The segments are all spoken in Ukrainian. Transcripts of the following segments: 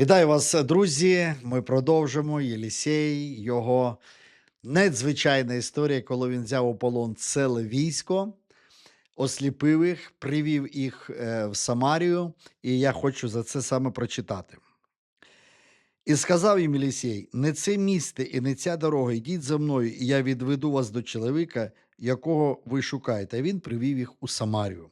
Вітаю вас, друзі. Ми продовжимо Єлісей, його надзвичайна історія, коли він взяв у полон ціле військо, осліпив їх, привів їх е, в Самарію, і я хочу за це саме прочитати. І сказав їм Єлісей: не це місце і не ця дорога, йдіть за мною, і я відведу вас до чоловіка, якого ви шукаєте. Він привів їх у Самарію.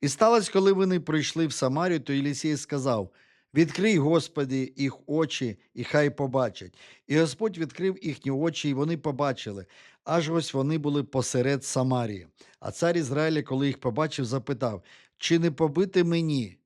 І сталося, коли вони прийшли в Самарію, то Єлісей сказав: Відкрий, Господи, їх очі, і хай побачать. І Господь відкрив їхні очі, і вони побачили. Аж ось вони були посеред Самарії. А цар Ізраїля, коли їх побачив, запитав: Чи не побити мені?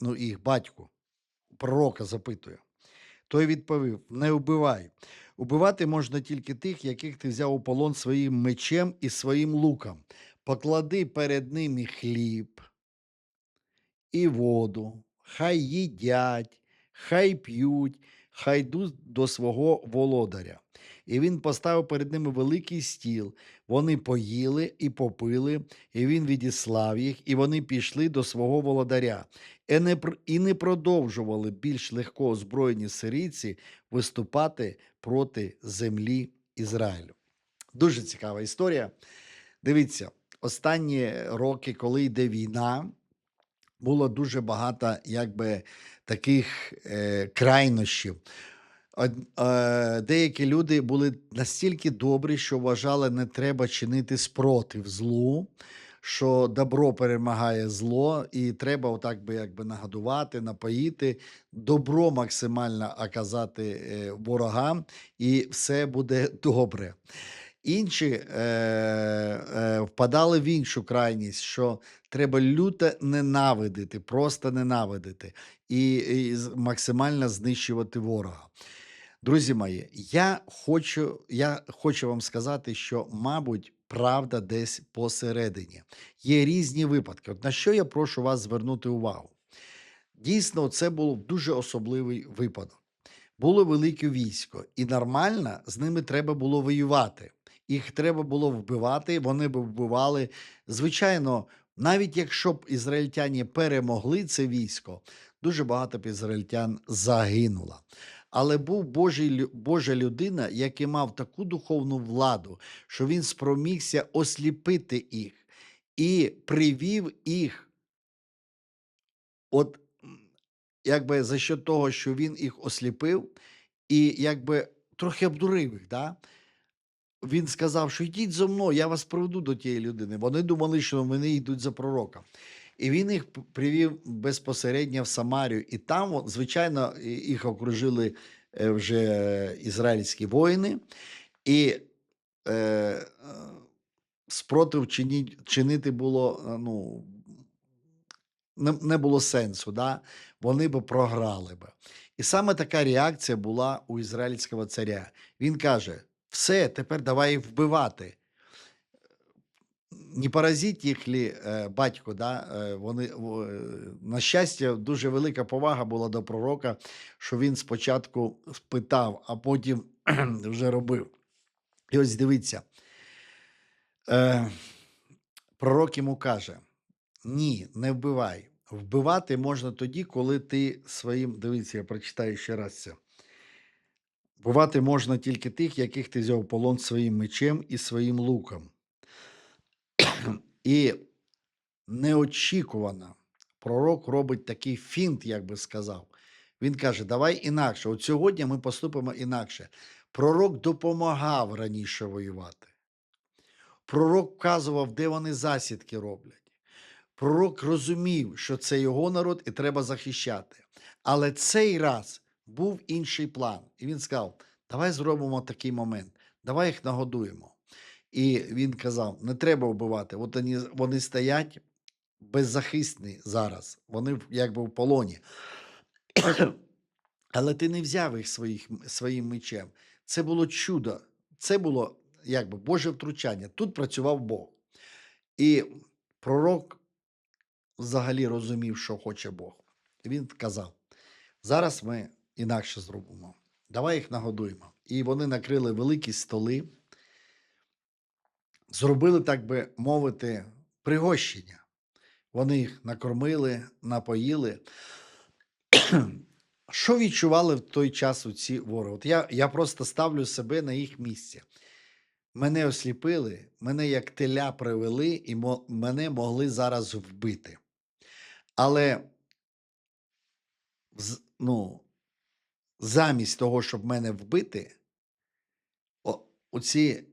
Ну, їх батьку, пророка запитує. Той відповів: Не вбивай. Убивати можна тільки тих, яких ти взяв у полон своїм мечем і своїм луком. Поклади перед ними хліб і воду, хай їдять, хай п'ють, хай йдуть до свого володаря. І він поставив перед ними великий стіл. Вони поїли і попили, і він відіслав їх, і вони пішли до свого володаря. І не, і не продовжували більш легко озброєні сирійці виступати проти землі Ізраїлю. Дуже цікава історія. Дивіться, останні роки, коли йде війна, було дуже багато якби таких е, крайнощів. Е, Деякі люди були настільки добрі, що вважали, не треба чинити спротив злу, що добро перемагає зло, і треба отак би якби нагодувати, напоїти, добро максимально оказати е, ворогам, і все буде добре. Інші е, е, впадали в іншу крайність, що треба люто ненавидити, просто ненавидити і, і максимально знищувати ворога. Друзі мої, я хочу, я хочу вам сказати, що, мабуть, правда десь посередині. Є різні випадки. От на що я прошу вас звернути увагу? Дійсно, це був дуже особливий випадок. Було велике військо, і нормально з ними треба було воювати. Їх треба було вбивати, вони б вбивали. Звичайно, навіть якщо б ізраїльтяні перемогли це військо, дуже багато б ізраїльтян загинуло. Але був Божий, Божа людина, який мав таку духовну владу, що він спромігся осліпити їх і привів їх от якби за що того, що він їх осліпив, і якби трохи обдурив їх. Да? Він сказав, що йдіть зо мною, я вас приведу до тієї людини. Вони думали, що вони йдуть за пророка. І він їх привів безпосередньо в Самарію. І там, звичайно, їх окружили е, вже ізраїльські воїни, і е, е, спротив чиніть, чинити було е, ну, не, не було сенсу, да? вони б програли би. І саме така реакція була у ізраїльського царя. Він каже: все, тепер давай вбивати. Не поразіть їх лі, е, батько, да? е, вони, е, на щастя, дуже велика повага була до пророка, що він спочатку спитав, а потім вже робив. І ось дивіться, пророк йому каже: ні, не вбивай. Вбивати можна тоді, коли ти своїм. Дивіться, я прочитаю ще раз це. Вбивати можна тільки тих, яких ти взяв полон своїм мечем і своїм луком. І неочікувано пророк робить такий фінт, як би сказав. Він каже: давай інакше. От сьогодні ми поступимо інакше. Пророк допомагав раніше воювати. Пророк вказував, де вони засідки роблять. Пророк розумів, що це його народ і треба захищати. Але цей раз був інший план. І він сказав: давай зробимо такий момент, давай їх нагодуємо. І він казав: не треба вбивати. От вони, вони стоять беззахисні зараз. Вони якби в полоні. Але ти не взяв їх своїх, своїм мечем. Це було чудо. Це було якби Боже втручання. Тут працював Бог. І пророк взагалі розумів, що хоче Бог. І він казав: зараз ми інакше зробимо. Давай їх нагодуємо. І вони накрили великі столи, зробили, так би мовити, пригощення. Вони їх накормили, напоїли. Що відчували в той час у ці вороги? От я, я просто ставлю себе на їх місце. Мене осліпили, мене як теля привели, і мо- мене могли зараз вбити. Але ну, замість того, щоб мене вбити, оці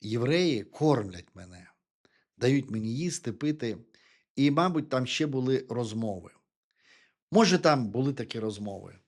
євреї кормлять мене, дають мені їсти, пити. І, мабуть, там ще були розмови. Може, там були такі розмови.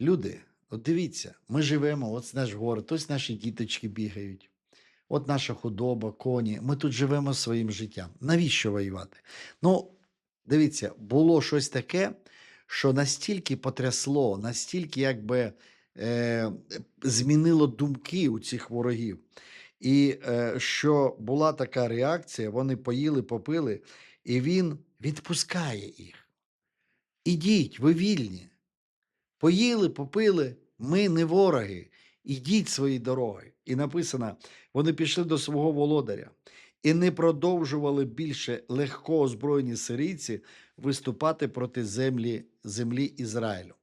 Люди, от дивіться, ми живемо, от наш город, ось наші діточки бігають, от наша худоба, коні. Ми тут живемо своїм життям. Навіщо воювати? Ну, дивіться, було щось таке, що настільки потрясло, настільки якби е, змінило думки у цих ворогів. І е, що була така реакція, вони поїли, попили, і він відпускає їх. Ідіть, ви вільні. Поїли, попили, ми не вороги. Ідіть свої дороги. І написано: вони пішли до свого володаря і не продовжували більше легко озброєні сирійці виступати проти землі, землі Ізраїлю.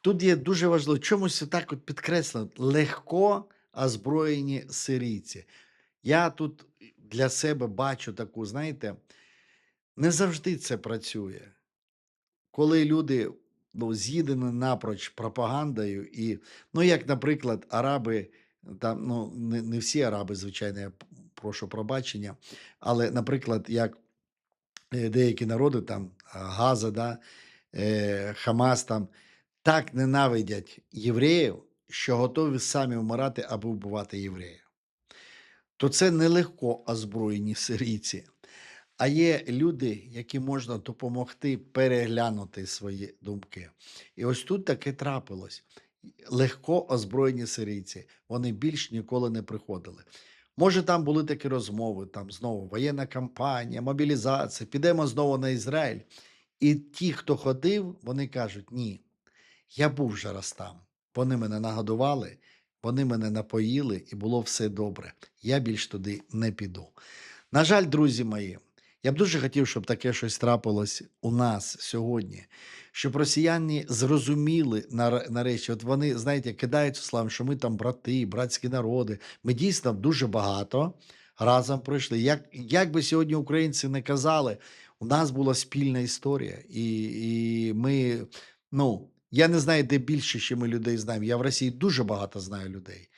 Тут є дуже важливо, чомусь так от підкреслено: легко озброєні сирійці. Я тут для себе бачу таку, знаєте, не завжди це працює коли люди ну, з'їдені напроч пропагандою, і, ну, як, наприклад, араби, там, ну, не, не всі араби, звичайно, я прошу пробачення, але, наприклад, як деякі народи, там Газа, да, е, Хамас, там, так ненавидять євреїв, що готові самі вмирати або вбивати євреїв. То це нелегко озброєні сирійці. А є люди, які можна допомогти переглянути свої думки. І ось тут таке трапилось. Легко озброєні сирійці, вони більш ніколи не приходили. Може, там були такі розмови, там знову воєнна кампанія, мобілізація, підемо знову на Ізраїль. І ті, хто ходив, вони кажуть: ні, я був вже раз там. Вони мене нагодували, вони мене напоїли, і було все добре. Я більш туди не піду. На жаль, друзі мої, я б дуже хотів, щоб таке щось трапилось у нас сьогодні, щоб росіяни зрозуміли нар- нарешті, от вони, знаєте, кидають славу, що ми там брати, братські народи. Ми дійсно дуже багато разом пройшли. Як, як би сьогодні українці не казали, у нас була спільна історія, і, і ми, ну, я не знаю, де більше ще ми людей знаємо. Я в Росії дуже багато знаю людей.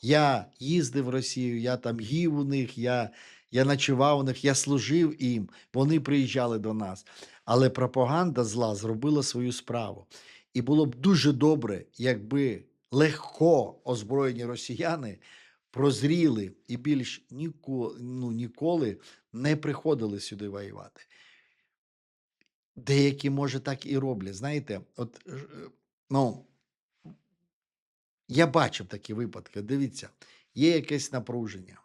Я їздив в Росію, я там їв у них, я, я ночував у них, я служив їм, вони приїжджали до нас. Але пропаганда зла зробила свою справу. І було б дуже добре, якби легко озброєні росіяни прозріли і більш ніко, ну, ніколи не приходили сюди воювати. Деякі, може, так і роблять. Знаєте, от е, ну, я бачив такі випадки. Дивіться, є якесь напруження.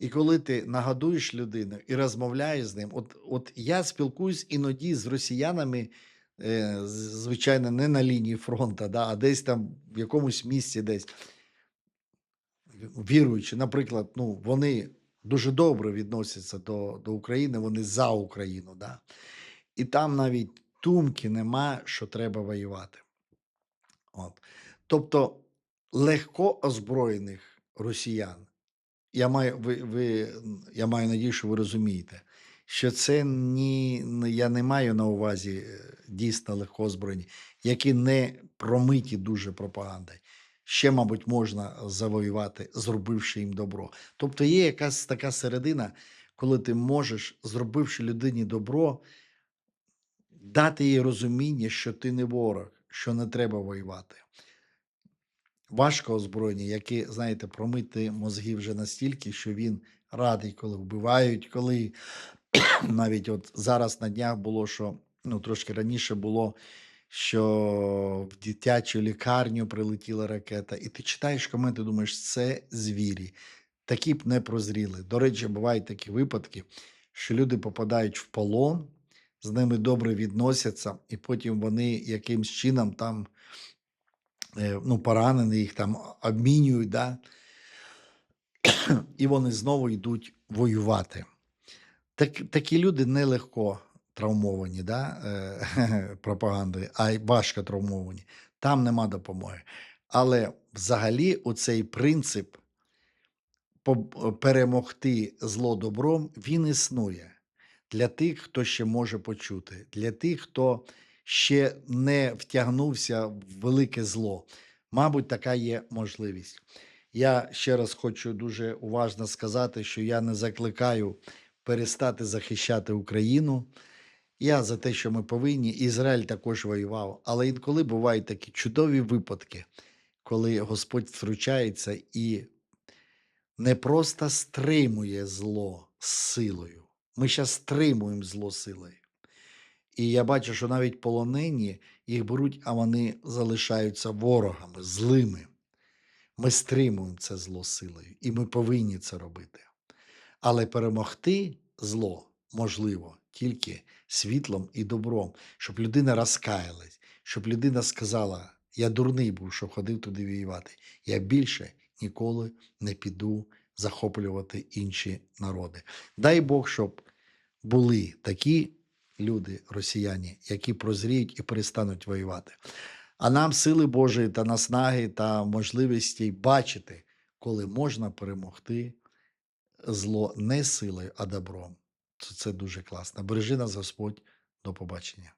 І коли ти нагадуєш людину і розмовляєш з ним, от, от я спілкуюсь іноді з росіянами, е, звичайно, не на лінії фронту, да, а десь там в якомусь місці, десь віруючи, наприклад, ну, вони дуже добре відносяться до, до України, вони за Україну. Да? І там навіть думки нема, що треба воювати. От. Тобто легко озброєних росіян, я маю, ви, ви, я маю надію, що ви розумієте, що це ні, я не маю на увазі е, дійсно легко озброєні, які не промиті дуже пропагандою. Ще, мабуть, можна завоювати, зробивши їм добро. Тобто є якась така середина, коли ти можеш, зробивши людині добро, дати їй розуміння, що ти не ворог, що не треба воювати. Важко озброєні, які, знаєте, промити мозги вже настільки, що він радий, коли вбивають, коли навіть от зараз на днях було, що ну трошки раніше було, що в дитячу лікарню прилетіла ракета, і ти читаєш коменти, думаєш, це звірі. Такі б не прозріли. До речі, бувають такі випадки, що люди попадають в полон, з ними добре відносяться, і потім вони якимсь чином там ну, поранені, їх там обмінюють, да? і вони знову йдуть воювати. Так, такі люди нелегко травмовані да, е, пропагандою, а й важко травмовані. Там нема допомоги. Але взагалі оцей принцип перемогти зло добром, він існує для тих, хто ще може почути, для тих, хто ще не втягнувся в велике зло. Мабуть, така є можливість. Я ще раз хочу дуже уважно сказати, що я не закликаю перестати захищати Україну. Я за те, що ми повинні. Ізраїль також воював. Але інколи бувають такі чудові випадки, коли Господь втручається і не просто стримує зло з силою. Ми зараз стримуємо зло силою. І я бачу, що навіть полонені їх беруть, а вони залишаються ворогами, злими. Ми стримуємо це зло силою, і ми повинні це робити. Але перемогти зло можливо тільки світлом і добром, щоб людина розкаялась, щоб людина сказала: Я дурний був, що ходив туди воювати. Я більше ніколи не піду захоплювати інші народи. Дай Бог, щоб були такі люди, росіяни, які прозріють і перестануть воювати. А нам сили Божої та наснаги та можливості бачити, коли можна перемогти зло не силою, а добром. Це дуже класно. Бережи нас Господь. До побачення.